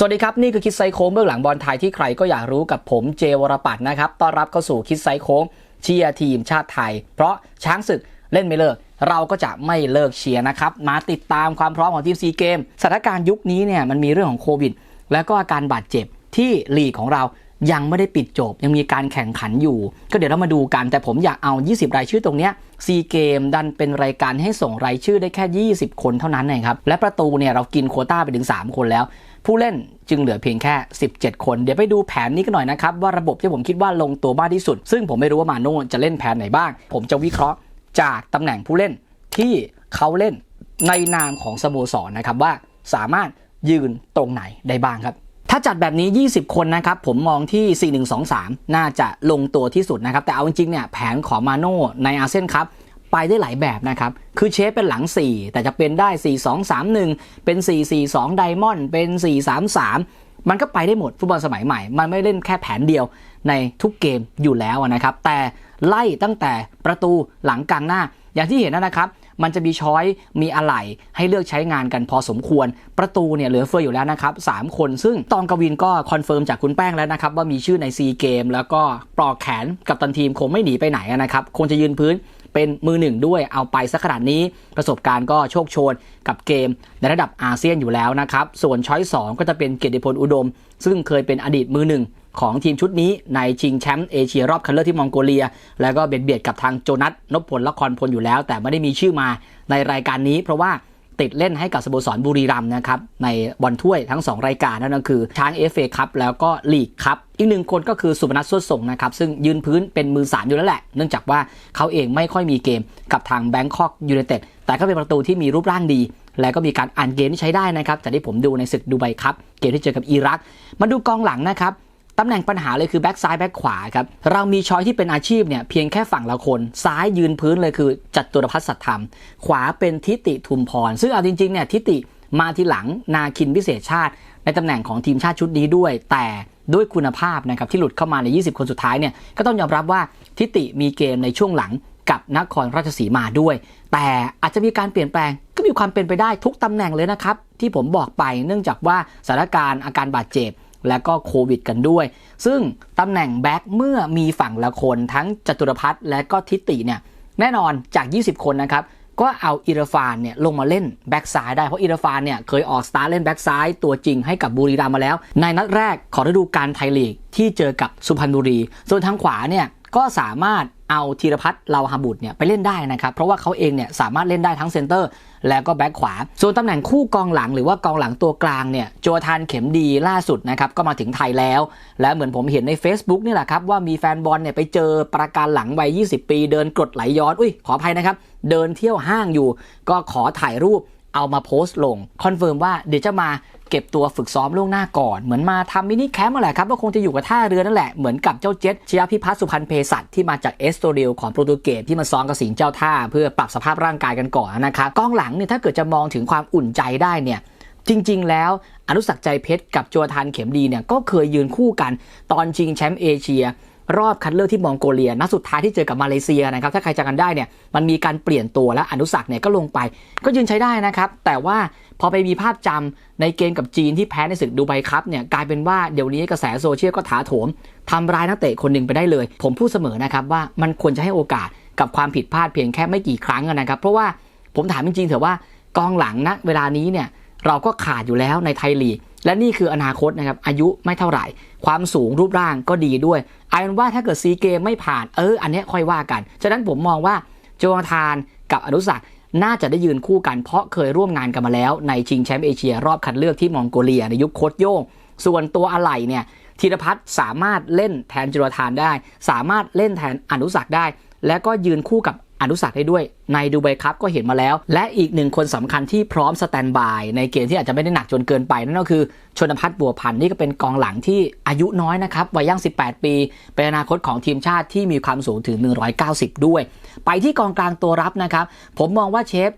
สวัสดีครับ นี่คือคิดไซโค้งเบื้องหลังบอลไทยที่ใครก็อยากรู้กับผมเจวรปัตน์นะครับต้อนรับเข้าสู่คิดไซโค้งเชียร์ทีมชาติไทย เพราะช้างศึกเล่นไม่เลิก เราก็จะไม่เลิกเชียร์นะครับ มาติดตามความพร้อมของทีมซีเกมสถานการณ์ยุคนี้เนี่ยมันมีเรื่องของโควิด แล้วก็อาการบาดเจ็บที่ลีกของเรายังไม่ได้ปิดจบ ยังมีการแข่งขันอยู่ ก็เดี๋ยวเรามาดูกัน แต่ผมอยากเอา 20 รายชื่อตรงเนี้ยซีเกมดันเป็นรายการให้ส่งรายชื่อได้แค่ 20 คนเท่านั้นเองครับ และประตูเนี่ยเรากินโคต้าไปถึง 3 คนแล้ว ผู้เล่นจึงเหลือเพียงแค่ 17 คน เดี๋ยวไปดูแผนนี้กันหน่อยนะครับ ว่าระบบที่ผมคิดว่าลงตัวมากที่สุด ซึ่งผมไม่รู้ว่ามาโน่จะเล่นแผนไหนบ้าง ผมจะวิเคราะห์จากตำแหน่งผู้เล่นที่เขาเล่นในนามของสโมสรนะครับว่าสามารถยืนตรงไหนได้บ้างครับ ถ้าจัดแบบนี้ 20 คนนะครับ ผมมองที่ 4123 น่าจะลงตัวที่สุดนะครับ แต่เอาจริงๆเนี่ยแผนของมาโน่ในอาเซียนคัพ ไปได้หลายแบบนะครับ คือเชฟเป็นหลัง 4 แต่จะเป็นได้ 4 2 3 1 เป็น 4 4 2 ไดมอนด์เป็น 4 3 3 มันก็ไปได้หมดฟุตบอลสมัยใหม่ มันไม่เล่นแค่แผนเดียวในทุกเกมอยู่แล้วนะครับ แต่ไล่ตั้งแต่ประตูหลังกลางหน้า อย่างที่เห็นนะครับ มันจะมีช้อยมีอะไหล่ให้เลือกใช้งานกันพอสมควร ประตูเนี่ยเหลือเฟืออยู่แล้วนะครับ3คนซึ่งตองกวินก็คอนเฟิร์มจากคุณแป้งแล้วนะครับว่ามีชื่อในซีเกมแล้วก็ปลอกแขนกับตันทีมคงไม่หนีไปไหนนะครับคงจะยืนพื้นเป็นมือหนึ่งด้วยเอาไปสักขนาดนี้ประสบการณ์ก็โชคโชนกับเกมในระดับอาเซียนอยู่แล้วนะครับส่วนช้อย2ก็จะเป็นเกียรติพลอุดม ซึ่งเคยเป็นอดีตมือหนึ่ง ของทีมชุดนี้ในชิงแชมป์เอเชียรอบคัดเลือกที่มองโกเลีย แล้วก็เบียดเบียดกับทางโจนัสนพพลละครพลอยู่แล้ว แต่ไม่ได้มีชื่อมาในรายการนี้ เพราะว่าติดเล่นให้กับสโมสรบุรีรัมย์นะครับ ในบอลถ้วยทั้ง 2 รายการนั่นก็คือ ช้างเอฟเอคัพแล้วก็ลีกคัพอีกหนึ่งคนก็คือสุพนัทสวดส่งนะครับ ซึ่งยืนพื้นเป็นมือสามอยู่แล้วแหละ เนื่องจากว่าเขาเองไม่ค่อยมีเกมกับทางแบงคอกยูไนเต็ดแต่ก็เป็นประตูที่มีรูปร่างดี และก็มีการอ่านเกมที่ใช้ได้นะครับจากที่ผมดูในศึกดูไบคัพเกมที่เจอกับอิรัก มาดูกองหลังนะครับ ตำแหน่งปัญหาเลยคือแบ็กซ้ายแบ็กขวาครับ เรามีช้อยที่เป็นอาชีพเนี่ยเพียงแค่ฝั่งละคน ซ้ายยืนพื้นเลยคือจัดตุรพัฒน์สัตธรรม ขวาเป็นทิติทุมพร ซึ่งเอาจริงๆเนี่ยทิติมาทีหลังนาคินพิเศษชาติ ในตำแหน่งของทีมชาติชุดนี้ด้วย แต่ด้วยคุณภาพนะครับที่หลุดเข้ามาใน 20 คนสุดท้ายเนี่ยก็ต้องยอมรับว่าทิติมีเกมในช่วงหลังกับนครราชสีมาด้วย แต่อาจจะมีการเปลี่ยนแปลงก็มีความเป็นไปได้ทุกตำแหน่งเลยนะครับที่ผมบอกไปเนื่องจากว่าสถานการณ์อาการบาดเจ็บ และก็โควิดกันด้วย ซึ่งตำแหน่งแบ็คเมื่อมีฝั่งละคนทั้งจตุรพัฒน์และก็ทิติเนี่ยแน่นอนจาก 20 คนนะครับก็เอาอิรฟานเนี่ยลงมาเล่นแบ็กซ้ายได้เพราะอิรฟานเนี่ยเคยออกสตาร์เล่นแบ็กซ้ายตัวจริงให้กับบุรีรัมย์มาแล้ว ในนัดแรกของฤดูกาลไทยลีกที่เจอกับสุพรรณบุรี ส่วนทางขวาเนี่ยก็สามารถ เอาธีรพัฒน์เลาฮาบุตรเนี่ยไปเล่นได้นะครับ เพราะว่าเขาเองเนี่ยสามารถเล่นได้ทั้งเซนเตอร์ แล้วก็แบ็คขวา ส่วนตำแหน่งคู่กองหลังหรือว่ากองหลังตัวกลางเนี่ยโจทานเข็มดีล่าสุดนะครับก็มาถึงไทยแล้ว และเหมือนผมเห็นใน Facebook นี่แหละครับ ว่ามีแฟนบอลเนี่ยไปเจอประการหลังวัย 20 ปี เดินกรดไหลย้อนอุ้ยขออภัยนะครับเดินเที่ยวห้างอยู่ ก็ขอถ่ายรูปเอามาโพสต์ลงคอนเฟิร์มว่าเดี๋ยวจะมา เก็บตัวฝึกซ้อมล่วงหน้าก่อน เหมือนมาทำมินิแคมป์มาแหละครับก็คงจะอยู่กับท่าเรือนั่นแหละ เหมือนกับเจ้าเจ็ตชยพิพัฒน์สุพรรณเพศัตที่มาจากเอสโตเรียของโปรตุเกสที่มาซ้อมกับสิงเจ้าท่า เพื่อปรับสภาพร่างกายกันก่อนนะครับกองหลังเนี่ยถ้าเกิดจะมองถึงความอุ่นใจได้เนี่ยจริง ๆ แล้วอนุสักใจเพชรกับโจทานเข็มดีเนี่ยก็เคยยืนคู่กันตอนชิงแชมป์เอเชีย รอบคัดเลือกที่มองโกเลียนัดสุดท้ายที่เจอกับมาเลเซียนะครับถ้าใครจำกันได้เนี่ยมันมีการเปลี่ยนตัวและอนุสักเนี่ยก็ลงไป ก็ยืนใช้ได้นะครับแต่ว่าพอไปมีภาพจำในเกมกับจีนที่แพ้ในศึกดูไบคัพเนี่ยกลายเป็นว่าเดี๋ยวนี้กระแสโซเชียลก็ถาโถมทำร้ายนักเตะคนหนึ่งไปได้เลย ผมพูดเสมอนะครับว่ามันควรจะให้โอกาสกับความผิดพลาดเพียงแค่ไม่กี่ครั้งนะครับเพราะว่าผมถามจริงๆเถอะว่ากองหลังณเวลานี้เนี่ย เราก็ขาดอยู่แล้วในไทยลีกและนี่คืออนาคตนะครับอายุไม่เท่าไหร่ ความสูงรูปร่างก็ดีด้วยเอาเป็นว่าถ้าเกิดซีเกมไม่ผ่านเออ อันนี้ค่อยว่ากัน ฉะนั้นผมมองว่าโจนาธานกับอนุสักน่าจะได้ยืนคู่กันเพราะเคยร่วมงานกันมาแล้ว ในชิงแชมป์เอเชียรอบคัดเลือกที่มองโกเลียในยุคโคตโย่งส่วนตัวอะไหล่เนี่ยธีรพัฒน์สามารถเล่นแทนจุลธานได้ สามารถเล่นแทนอนุสักได้ และก็ยืนคู่กับ อนุสักได้ด้วยในดูไบครับก็เห็นมาแล้ว และอีกหนึ่งคนสำคัญที่พร้อมสแตนบาย ในเกมที่อาจจะไม่ได้หนักจนเกินไป นั่นก็คือชนพัฒน์บัวพันธ์นี่ก็เป็นกองหลังที่อายุน้อยนะครับวัยย่าง 18 ปี เป็นอนาคตของทีมชาติที่มีความสูงถึง 190 ด้วย ไปที่กองกลางตัวรับนะครับ ผมมองว่าเชฟ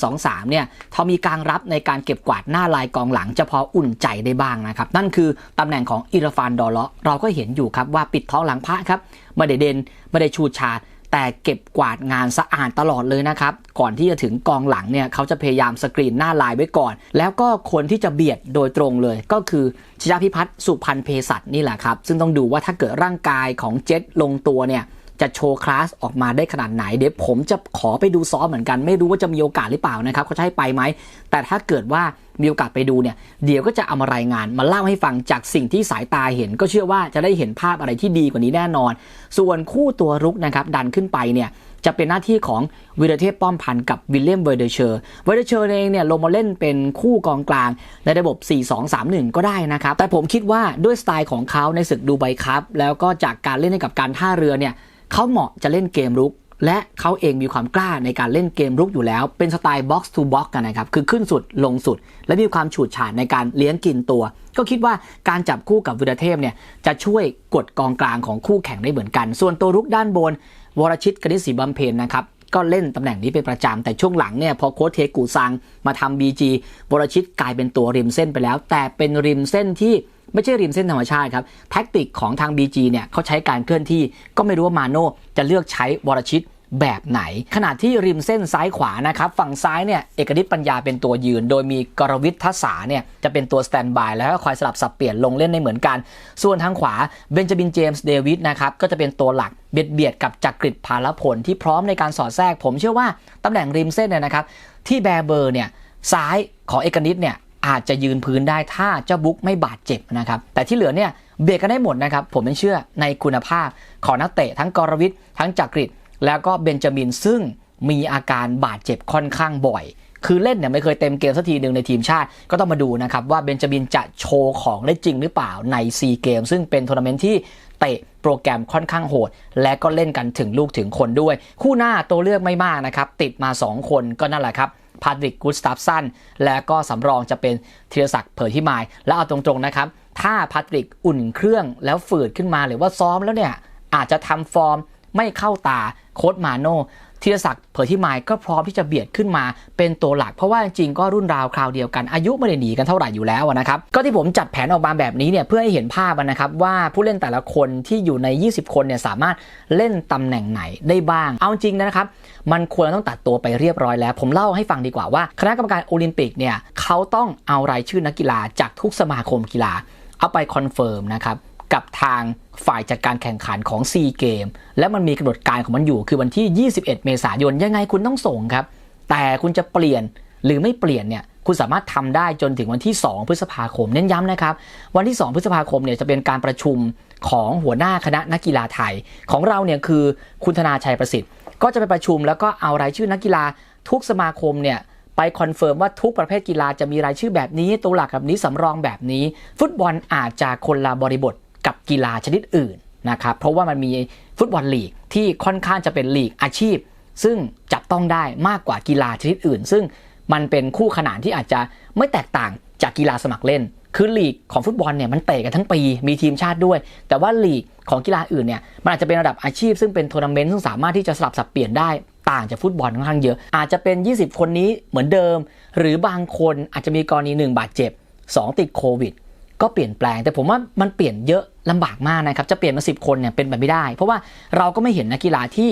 4123 เนี่ยทอมีการรับในการเก็บกวาดหน้าลายกองหลังจะพออุ่นใจได้บ้างนะครับนั่นคือตำแหน่งของอิราฟานดอเลาะเราก็เห็นอยู่ครับว่าปิดท้องหลังพระครับไม่ได้เด่นไม่ได้ชูชา แต่เก็บกวาดงานสะอาดตลอดเลยนะครับ ก่อนที่จะถึงกองหลังเนี่ยเขาจะพยายามสกรีนหน้าลายไว้ก่อน แล้วก็คนที่จะเบียดโดยตรงเลย ก็คือชยพิพัฒน์สุพันเพศัตนี่แหละครับ ซึ่งต้องดูว่าถ้าเกิดร่างกายของเจ็ตลงตัวเนี่ยจะโชว์คลาสออกมาได้ขนาดไหน เดี๋ยวผมจะขอไปดูซ้อมเหมือนกัน ไม่รู้ว่าจะมีโอกาสหรือเปล่านะครับเขาจะให้ไปไหมแต่ถ้าเกิดว่า มีโอกาสไปดูเนี่ยเดี๋ยวก็จะเอามารายงานมาเล่าให้ฟังจากสิ่งที่สายตาเห็น ก็เชื่อว่าจะได้เห็นภาพอะไรที่ดีกว่านี้แน่นอน ส่วนคู่ตัวรุกนะครับดันขึ้นไปเนี่ยจะเป็นหน้าที่ของวิรเทพป้อมพันธ์กับวิลเลียมเวอร์เดเชอร์เวอร์เดเชอร์เองเนี่ยลงมาเล่นเป็นคู่กองกลางในระบบ 4-2-3-1 ก็ได้นะครับ แต่ผมคิดว่าด้วยสไตล์ของเขาในศึกดูไบครับ แล้วก็จากการเล่นให้กับการท่าเรือเนี่ยเขาเหมาะจะเล่นเกมรุก และเขาเองมีความกล้าในการเล่นเกมรุกอยู่แล้ว เป็นสไตล์ box to box กันนะครับ คือขึ้นสุดลงสุด และมีความฉูดฉาดในการเลี้ยงกินตัว ก็คิดว่าการจับคู่กับวิรเทพเนี่ยจะช่วยกดกองกลางของคู่แข่งได้เหมือนกัน ส่วนตัวรุกด้านบน วรชิตกนิษฐีบำเพ็ญนะครับก็เล่นตำแหน่งนี้เป็นประจำ แต่ช่วงหลังเนี่ยพอโค้ชเทกูซังมาทำบีจีวรชิตกลายเป็นตัวริมเส้นไปแล้ว แต่เป็นริมเส้นที่ ไม่ใช่ริมเส้นธรรมชาติครับ แท็กติกของทาง BG เนี่ยเขาใช้การเคลื่อนที่ก็ไม่รู้ว่ามาโน่จะเลือกใช้วรชิตแบบไหน ขณะที่ริมเส้นซ้ายขวานะครับ ฝั่งซ้ายเนี่ยเอกนิตปัญญาเป็นตัวยืน โดยมีกรวิททัศาเนี่ยจะเป็นตัวสแตนบายแล้วก็คอยสลับสับเปลี่ยนลงเล่นในเหมือนกัน ส่วนทางขวาเบนจามินเจมส์เดวิดนะครับก็จะเป็นตัวหลักเบียดเบียดกับจักริดพาลพลที่พร้อมในการสอดแทรก ผมเชื่อว่าตำแหน่งริมเส้นเนี่ยนะครับที่แบร์เบอร์เนี่ยซ้ายของเอกนิตเนี่ย อาจจะยืนพื้นได้ถ้าเจ้าบุ๊กไม่บาดเจ็บนะครับ แต่ที่เหลือเนี่ยเบียดกันได้หมดนะครับ ผมยังเชื่อในคุณภาพของนักเตะทั้งกรวิททั้งจักริดแล้วก็เบนจามินซึ่งมีอาการบาดเจ็บค่อนข้างบ่อย คือเล่นเนี่ยไม่เคยเต็มเกมสักทีหนึ่งในทีมชาติ ก็ต้องมาดูนะครับว่าเบนจามินจะโชว์ของได้จริงหรือเปล่าในซีเกมซึ่งเป็นทัวร์นาเมนต์ที่เตะโปรแกรมค่อนข้างโหด และก็เล่นกันถึงลูกถึงคนด้วย คู่หน้าตัวเลือกไม่มากนะครับติดมา 2 คนก็นั่นแหละครับ พาดริกกูสตาฟสันและก็สำรองจะเป็นธีรศักดิ์เผยที่มาย แล้วเอาตรงๆนะครับ ถ้าพาดริกอุ่นเครื่องแล้วฝืดขึ้นมาหรือว่าซ้อมแล้วเนี่ยอาจจะทำฟอร์มไม่เข้าตาโค้ดมาโน่ ธีรศักดิ์เผยที่มายก็พร้อมที่จะเบียดขึ้นมาเป็นตัวหลัก เพราะว่าจริงก็รุ่นราวคราวเดียวกันอายุไม่ได้หนีกันเท่าไหร่อยู่แล้วนะครับก็ที่ผมจัดแผนออกมาแบบนี้เนี่ยเพื่อให้เห็นภาพนะครับว่าผู้เล่นแต่ละคนที่อยู่ใน 20 คนเนี่ยสามารถเล่นตำแหน่งไหนได้บ้าง เอาจริงนะครับมันควรต้องตัดตัวไปเรียบร้อยแล้ว ผมเล่าให้ฟังดีกว่าว่า คณะกรรมการโอลิมปิกเนี่ยเขาต้องเอารายชื่อนักกีฬาจากทุกสมาคมกีฬาเอาไปคอนเฟิร์มนะครับ กับทางฝ่ายจัดการแข่งขันของซีเกม และมันมีกำหนดการของมันอยู่ คือวันที่ 21 เมษายน ยังไงคุณต้องส่งครับ แต่คุณจะเปลี่ยนหรือไม่เปลี่ยนเนี่ย คุณสามารถทำได้จนถึงวันที่ 2 พฤษภาคม เน้นย้ำนะครับ วันที่ 2 พฤษภาคมเนี่ยจะเป็นการประชุมของหัวหน้าคณะนักกีฬาไทย ของเราเนี่ยคือคุณธนาชัยประสิทธิ์ ก็จะไปประชุมแล้วก็เอารายชื่อนักกีฬาทุกสมาคมเนี่ยไปคอนเฟิร์มว่าทุกประเภทกีฬาจะมีรายชื่อแบบนี้ ตัวหลักแบบนี้สำรองแบบนี้ ฟุตบอลอาจจะคนละบริบท กับกีฬาชนิดอื่นนะครับเพราะว่ามันมีฟุตบอลลีกที่ค่อนข้างจะเป็นลีกอาชีพ ซึ่งจับต้องได้มากกว่ากีฬาชนิดอื่น ซึ่งมันเป็นคู่ขนานที่อาจจะไม่แตกต่างจากกีฬาสมัครเล่น คือลีกของฟุตบอลเนี่ยมันเตะกันทั้งปีมีทีมชาติด้วย แต่ว่าลีกของกีฬาอื่นเนี่ยมันอาจจะเป็นระดับอาชีพ ซึ่งเป็นทัวร์นาเมนต์ซึ่งสามารถที่จะสลับสับเปลี่ยนได้ต่างจากฟุตบอลค่อนข้างเยอะ อาจจะเป็น 20 คนนี้เหมือนเดิม หรือบางคนอาจจะมีกรณี 1 บาดเจ็บ 2 ติดโควิด ก็เปลี่ยนแปลง แต่ผมว่ามันเปลี่ยนเยอะลำบากมากนะครับจะเปลี่ยนมา 10 คนเนี่ยเป็นไปไม่ได้ เพราะว่าเราก็ไม่เห็นนักกีฬาที่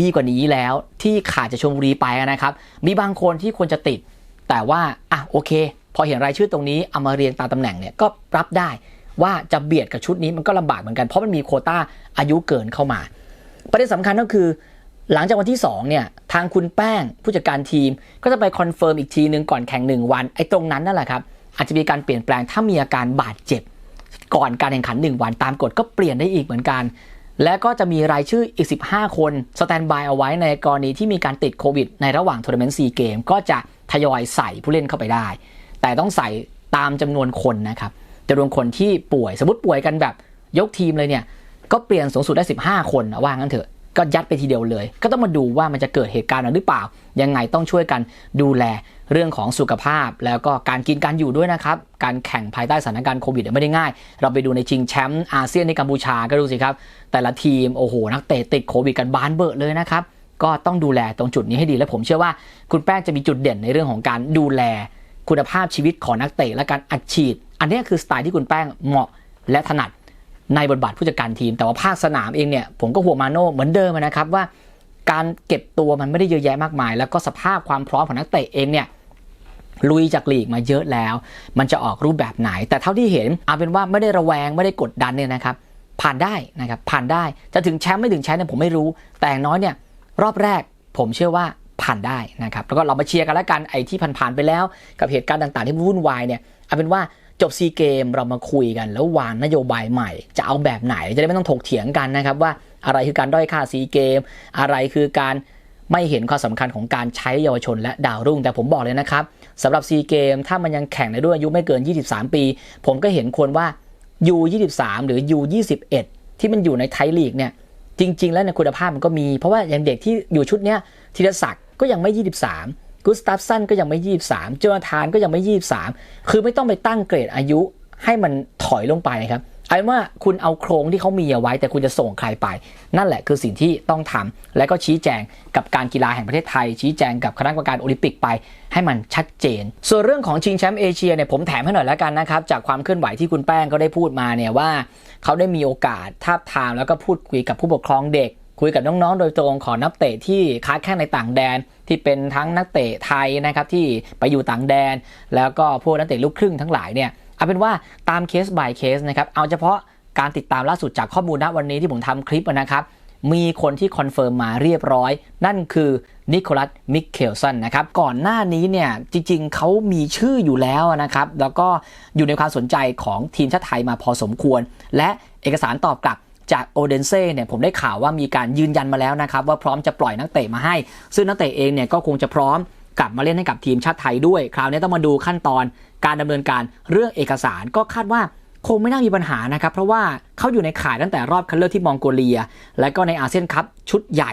ดีกว่านี้แล้ว ที่ขาดจะชมบุรีไปนะครับ มีบางคนที่ควรจะติด แต่ว่าอะโอเค พอเห็นรายชื่อตรงนี้เอามาเรียงตามตำแหน่งเนี่ยก็รับได้ว่าจะเบียดกับชุดนี้มันก็ลำบากเหมือนกันเพราะมันมีโคต้าอายุเกินเข้ามา ประเด็นสำคัญก็คือ หลังจากวันที่2เนี่ยทางคุณแป้งผู้จัดการทีม ก็จะไปคอนเฟิร์มอีกทีหนึ่งก่อนแข่ง 1 วันไอ้ตรงนั้นนั่นแหละครับ อาจจะมีการเปลี่ยนแปลงถ้ามีอาการบาดเจ็บ ก่อนการแข่งขัน 1 วันตามกฎก็เปลี่ยนได้อีกเหมือนกัน และก็จะมีรายชื่ออีก 15 คนสแตนบายเอาไว้ในกรณีที่มีการติดโควิดในระหว่างทัวร์นาเมนต์ซีเกมก็จะทยอยใส่ผู้เล่นเข้าไปได้ แต่ต้องใส่ตามจำนวนคนนะครับจำนวนคนที่ป่วยสมมติป่วยกันแบบยกทีมเลยเนี่ยก็เปลี่ยนสูงสุดได้ 15 คนว่างั้นเถอะ ก็ยัดไปทีเดียวเลย ก็ต้องมาดูว่ามันจะเกิดเหตุการณ์หรือเปล่า ยังไงต้องช่วยกันดูแลเรื่องของสุขภาพ แล้วก็การกินการอยู่ด้วยนะครับ การแข่งภายใต้สถานการณ์โควิดไม่ได้ง่าย เราไปดูในชิงแชมป์อาเซียนในกัมพูชาก็ดูสิครับ แต่ละทีมโอ้โหนักเตะติดโควิดกันบานเบอะเลยนะครับก็ต้องดูแลตรงจุดนี้ให้ดีและผมเชื่อว่า คุณแป้งจะมีจุดเด่นในเรื่องของการดูแลคุณภาพชีวิตของนักเตะและการอัดฉีด อันนี้คือสไตล์ที่คุณแป้งเหมาะและถนัด ในบทบาทผู้จัดการทีม แต่ว่าภาคสนามเองเนี่ยผมก็ห่วงมาโน่เหมือนเดิมนะครับว่า การเก็บตัวมันไม่ได้เยอะแยะมากมาย แล้วก็สภาพความพร้อมของนักเตะเองเนี่ยลุยจากลีกมาเยอะแล้ว มันจะออกรูปแบบไหน แต่เท่าที่เห็นเอาเป็นว่าไม่ได้ระแวงไม่ได้กดดันเนี่ยนะครับ ผ่านได้นะครับผ่านได้จะถึงแชมป์ไม่ถึงแชมป์เนี่ยผมไม่รู้ แต่อย่างน้อยเนี่ยรอบแรกผมเชื่อว่าผ่านได้นะครับแล้วก็เรามาเชียร์กันแล้วกันไอ้ที่ผ่านๆไปแล้ว กับเหตุการณ์ต่างๆที่วุ่นวายเนี่ยเอาเป็นว่า จบซีเกมเรามาคุยกัน แล้ววางนโยบายใหม่ จะเอาแบบไหนจะได้ไม่ต้องถกเถียงกันนะครับ ว่าอะไรคือการด้อยค่าซีเกม อะไรคือการไม่เห็นความสำคัญของการใช้เยาวชนและดาวรุ่ง แต่ผมบอกเลยนะครับสำหรับซีเกมถ้ามันยังแข่งในรุ่นอายุไม่เกิน 23 ปี ผมก็เห็นควรว่า U23 หรือ U21 ที่มันอยู่ในไทยลีกเนี่ยจริง ๆ แล้วในคุณภาพมันก็มี เพราะว่าอย่างเด็กที่อยู่ชุดเนี้ยธีรศักดิ์ก็ยังไม่ 23 กุสตัฟสันก็ยังไม่23เจอทานก็ยังไม่23คือไม่ต้องไปตั้งเกรดอายุให้มันถอยลงไปครับเอาเป็นว่าคุณเอาโครงที่เขามีเอาไว้ แต่คุณจะส่งใครไป นั่นแหละคือสิ่งที่ต้องทำและก็ชี้แจงกับการกีฬาแห่งประเทศไทย ชี้แจงกับคณะกรรมการโอลิมปิกไป ให้มันชัดเจน ส่วนเรื่องของชิงแชมป์เอเชียเนี่ยผมแถมให้หน่อยแล้วกันนะครับ จากความเคลื่อนไหวที่คุณแป้งก็ได้พูดมาเนี่ยว่า เขาได้มีโอกาสทาบทามแล้วก็พูดคุยกับผู้ปกครองเด็ก คุยกับน้องๆ โดยตรงของนักเตะที่ค้าแข่งในต่างแดน ที่เป็นทั้งนักเตะไทยนะครับที่ไปอยู่ต่างแดน แล้วก็พวกนักเตะลูกครึ่งทั้งหลายเนี่ยเอาเป็นว่าตามเคส by เคสนะครับเอาเฉพาะการติดตามล่าสุดจากข้อมูลณวันนี้ที่ผมทำคลิปนะครับมีคนที่คอนเฟิร์มมาเรียบร้อย นั่นคือนิโคลัสมิเคลสันนะครับก่อนหน้านี้เนี่ยจริงๆ เขามีชื่ออยู่แล้วนะครับแล้วก็อยู่ในความสนใจของทีมชาติไทยมาพอสมควร และเอกสารตอบกลับ จากโอเดนเซ่เนี่ยผมได้ข่าวว่ามีการยืนยันมาแล้วนะครับ ว่าพร้อมจะปล่อยนักเตะมาให้ ซึ่งนักเตะเองเนี่ยก็คงจะพร้อมกลับมาเล่นให้กับทีมชาติไทยด้วย คราวนี้ต้องมาดูขั้นตอนการดำเนินการเรื่องเอกสารก็คาดว่าคงไม่น่ามีปัญหานะครับ เพราะว่าเขาอยู่ในข่ายตั้งแต่รอบคัดเลือกที่มองโกเลีย และก็ในอาเซียนคัพชุดใหญ่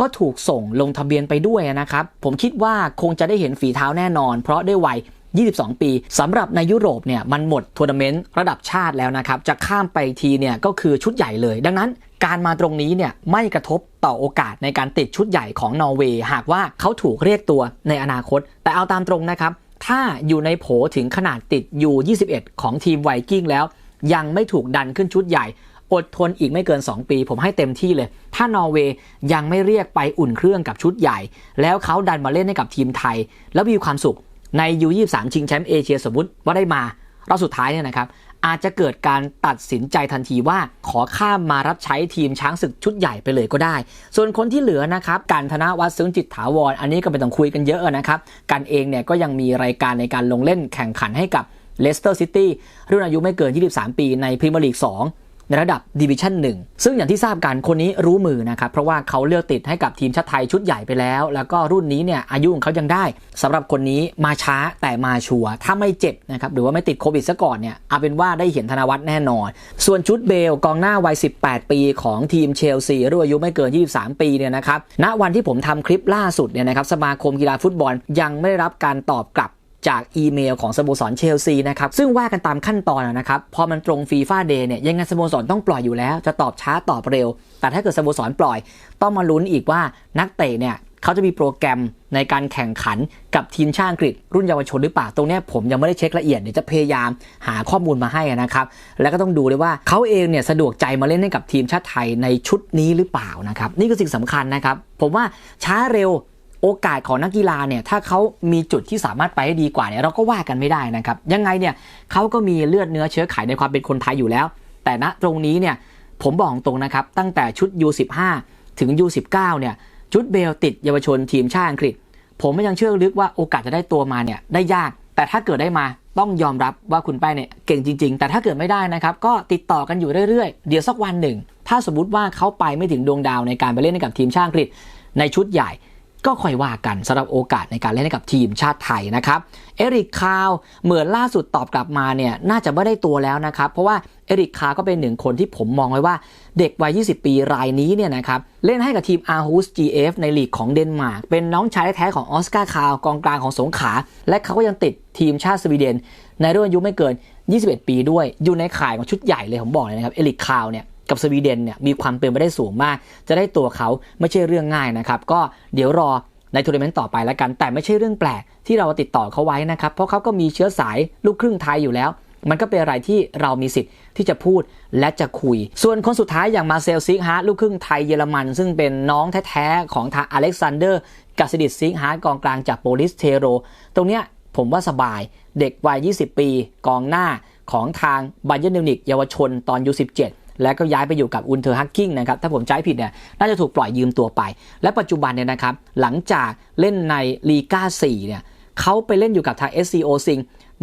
ก็ถูกส่งลงทะเบียนไปด้วยนะครับ ผมคิดว่าคงจะได้เห็นฝีเท้าแน่นอน เพราะได้วัย 22 ปีสำหรับในยุโรปเนี่ยมันหมดทัวร์นาเมนต์ระดับชาติแล้วนะครับ จะข้ามไปทีเนี่ยก็คือชุดใหญ่เลย ดังนั้นการมาตรงนี้เนี่ยไม่กระทบต่อโอกาสในการติดชุดใหญ่ของนอร์เวย์หากว่าเขาถูกเรียกตัวในอนาคต แต่เอาตามตรงนะครับ ถ้าอยู่ในโผถึงขนาดติดอยู่21 ของทีมไวกิ้งแล้ว ยังไม่ถูกดันขึ้นชุดใหญ่ อดทนอีกไม่เกิน 2 ปี ผมให้เต็มที่เลย ถ้านอร์เวย์ยังไม่เรียกไปอุ่นเครื่องกับชุดใหญ่ แล้วเขาดันมาเล่นให้กับทีมไทย แล้วมีความสุข ใน U23 ชิงแชมป์เอเชียสมมติว่าได้มารอบสุดท้ายเนี่ยนะครับ อาจจะเกิดการตัดสินใจทันทีว่าขอข้ามมารับใช้ทีมช้างศึกชุดใหญ่ไปเลยก็ได้ ส่วนคนที่เหลือนะครับการธนวัฒน์ซึ้งจิตถาวร อันนี้ก็เป็นต้องคุยกันเยอะนะครับ กันเองเนี่ยก็ยังมีรายการในการลงเล่นแข่งขันให้กับเลสเตอร์ซิตี้รุ่นอายุไม่เกิน 23 ปีในพรีเมียร์ลีก 2 ในระดับดิวิชั่น1ซึ่งอย่างที่ทราบกันคนนี้รู้มือนะครับเพราะว่าเขาเลือกติดให้กับทีมชาติไทยชุดใหญ่ไปแล้ว แล้วก็รุ่นนี้เนี่ยอายุของเขายังได้สำหรับคนนี้มาช้าแต่มาชัวร์ถ้าไม่เจ็บนะครับหรือว่าไม่ติดโควิดซะก่อนเนี่ยเอาเป็นว่าได้เห็นธนวัฒน์แน่นอน ส่วนชุดเบลกองหน้าวัย 18 ปีของทีมเชลซีรุ่นอายุไม่เกิน 23 ปีเนี่ยนะครับณวันที่ผมทำคลิปล่าสุดเนี่ยนะครับสมาคมกีฬาฟุตบอลยังไม่ได้รับการตอบกลับ จากอีเมลของสโมสรเชลซีนะครับซึ่งว่ากันตามขั้นตอนนะครับพอมันตรงฟีฟ่าเดย์เนี่ยยังไงสโมสรต้องปล่อยอยู่แล้ว จะตอบช้าตอบเร็ว แต่ถ้าเกิดสโมสรปล่อย ต้องมาลุ้นอีกว่านักเตะเนี่ยเขาจะมีโปรแกรมในการแข่งขันกับทีมชาติอังกฤษ รุ่นเยาวชนหรือเปล่าตรงนี้ผมยังไม่ได้เช็คละเอียดเดี๋ยวจะพยายามหาข้อมูลมาให้นะครับ แล้วก็ต้องดูเลยว่าเขาเองเนี่ยสะดวกใจมาเล่นให้กับทีมชาติไทยในชุดนี้หรือเปล่านะครับ นี่คือสิ่งสำคัญนะครับ ผมว่าช้าเร็ว โอกาสของนักกีฬาเนี่ยถ้าเขามีจุดที่สามารถไปได้ดีกว่าเนี่ยเราก็ว่ากันไม่ได้นะครับ ยังไงเนี่ยเขาก็มีเลือดเนื้อเชื้อไขในความเป็นคนไทยอยู่แล้ว แต่ณตรงนี้เนี่ยผมบอกตรงนะครับ ตั้งแต่ชุด U15 ถึง U19 เนี่ยชุดเบลติดเยาวชนทีมชาติอังกฤษ ผมไม่ยังเชื่อลึกว่าโอกาสจะได้ตัวมาเนี่ยได้ยาก แต่ถ้าเกิดได้มาต้องยอมรับว่าคุณแป้งเนี่ยเก่งจริง ๆ แต่ถ้าเกิดไม่ได้นะครับ ก็ติดต่อกันอยู่เรื่อยๆ เดี๋ยวสักวันหนึ่ง ถ้าสมมติว่าเขาไปไม่ถึงดวงดาวในการไปเล่นให้กับทีมชาติอังกฤษในชุดใหญ่ ก็ค่อยว่ากันสำหรับโอกาสในการเล่นให้กับทีมชาติไทยนะครับเอริกคาวเหมือนล่าสุดตอบกลับมาเนี่ยน่าจะไม่ได้ตัวแล้วนะครับเพราะว่าเอริกคาวก็เป็นหนึ่งคนที่ผมมองไว้ว่าเด็กวัย 20 ปีรายนี้เนี่ยนะครับเล่นให้กับทีม a r h u s GF ในลีกของเดนมาร์กเป็นน้องชายแท้ๆของออสการ์คาวกองกลางของสงขลาและเขาก็ยังติดทีมชาติสวีเดน ในรุ่นอายุไม่เกิน 21 ปีด้วยอยู่ในข่ายของชุดใหญ่เลยผมบอกเลยนะครับเอริกคาวเนี่ย กับสวีเดนเนี่ยมีความเป็นไปได้สูงมาก จะได้ตัวเขาไม่ใช่เรื่องง่ายนะครับก็เดี๋ยวรอในทัวร์นาเมนต์ต่อไปแล้วกัน แต่ไม่ใช่เรื่องแปลกที่เราติดต่อเขาไว้นะครับ เพราะเขาก็มีเชื้อสายลูกครึ่งไทยอยู่แล้ว มันก็เป็นอะไรที่เรามีสิทธิ์ที่จะพูดและจะคุย ส่วนคนสุดท้ายอย่างมาเซลซิกฮาร์ลูกครึ่งไทยเยอรมัน ซึ่งเป็นน้องแท้ๆของทางอเล็กซานเดอร์กัสดิดซิกฮาร์กองกลางจากโปลิสเทโร ตรงเนี้ยผมว่าสบายเด็กวัย 20 ปี กองหน้าของทางบ a เย r n นิวนิกเยาวชนตอนยู17 แล้วก็ย้ายไปอยู่กับอุนเทอร์ฮักกิ้งนะครับถ้าผมจำผิดเนี่ยน่าจะถูกปล่อยยืมตัวไป และปัจจุบันเนี่ยนะครับหลังจากเล่นในลีกา4เนี่ยเขาไปเล่นอยู่กับทาง SCO ซิง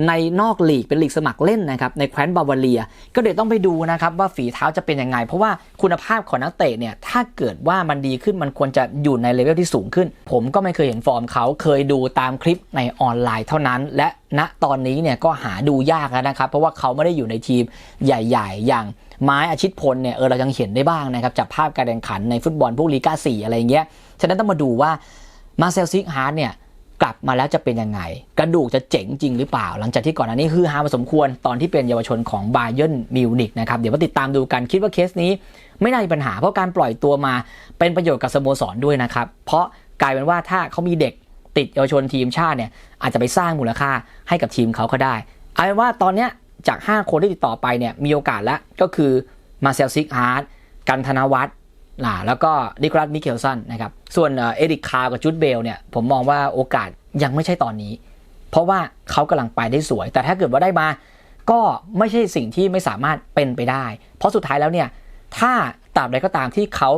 ในนอกลีกเป็นลีกสมัครเล่นนะครับในแคว้นบาวาเรีย ก็เดี๋ยวต้องไปดูนะครับว่าฝีเท้าจะเป็นยังไง เพราะว่าคุณภาพของนักเตะเนี่ยถ้าเกิดว่ามันดีขึ้นมันควรจะอยู่ในเลเวลที่สูงขึ้น ผมก็ไม่เคยเห็นฟอร์มเขาเคยดูตามคลิปในออนไลน์เท่านั้น และณตอนนี้เนี่ยก็หาดูยากแล้วนะครับ เพราะว่าเขาไม่ได้อยู่ในทีมใหญ่ ๆ อย่างไม้อาชิตพลเนี่ยเออเรายังเห็นได้บ้างนะครับจากภาพการแข่งขันในฟุตบอลพวกลีกาสี่อะไรเงี้ยฉะนั้นต้องมาดูว่ามาเซลซิกฮาร์ดเนี่ย กลับมาแล้วจะเป็นยังไง กระดูกจะเจ๋งจริงหรือเปล่า หลังจากที่ก่อนหน้านี้คือฮามาสมควรตอนที่เป็นเยาวชนของบาเยนมิวนิกนะครับ เดี๋ยวมาติดตามดูกันคิดว่าเคสนี้ ไม่น่ามีปัญหาเพราะการปล่อยตัวมาเป็นประโยชน์กับสโมสรด้วยนะครับ เพราะกลายเป็นว่าถ้าเขามีเด็กติดเยาวชนทีมชาติเนี่ยอาจจะไปสร้างมูลค่าให้กับทีมเขาก็ได้เอาเป็นว่าตอนเนี้ยจาก 5 คนที่ติดต่อไปเนี่ยมีโอกาสแล้วก็คือมาเซลซิกฮาร์ดกันธนวัฒน์่าแล้วก็นิโคลัสมิเคลสันนะครับ ส่วนเอริกคาร์กับจูดเบลเนี่ยผมมองว่าโอกาสยังไม่ใช่ตอนนี้ เพราะว่าเขากำลังไปได้สวย แต่ถ้าเกิดว่าได้มา ก็ไม่ใช่สิ่งที่ไม่สามารถเป็นไปได้ เพราะสุดท้ายแล้วเนี่ยถ้าตราบใดก็ตามที่เขา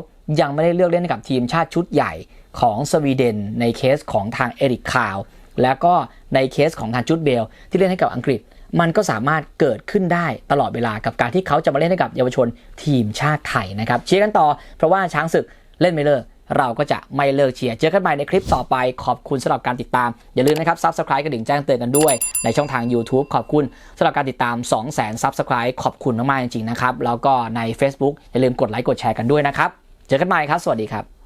ยังไม่ได้เลือกเล่นกับทีมชาติชุดใหญ่ของสวีเดน ในเคสของทางเอริกคาว แล้วก็ในเคสของทางจูดเบลที่เล่นให้กับอังกฤษ มันก็สามารถเกิดขึ้นได้ตลอดเวลากับการที่เขาจะมาเล่นให้กับเยาวชนทีมชาติไทยนะครับเชียร์กันต่อ เพราะว่าช้างศึกเล่นไม่เลิกเราก็จะไม่เลิกเชียร์ เจอกันใหม่ในคลิปต่อไป ขอบคุณสำหรับการติดตาม อย่าลืมนะครับ Subscribe กระดิ่งแจ้งเตือนกันด้วย ในช่องทาง YouTube ขอบคุณสำหรับการติดตาม 2 0 0 0 0 0 Subscribe ขอบคุณมากๆจริงๆนะครับ แล้วก็ใน Facebook อย่าลืมกดไลค์กดแชร์กันด้วยนะครับ เจอกันใหม่ครับ สวัสดีครับ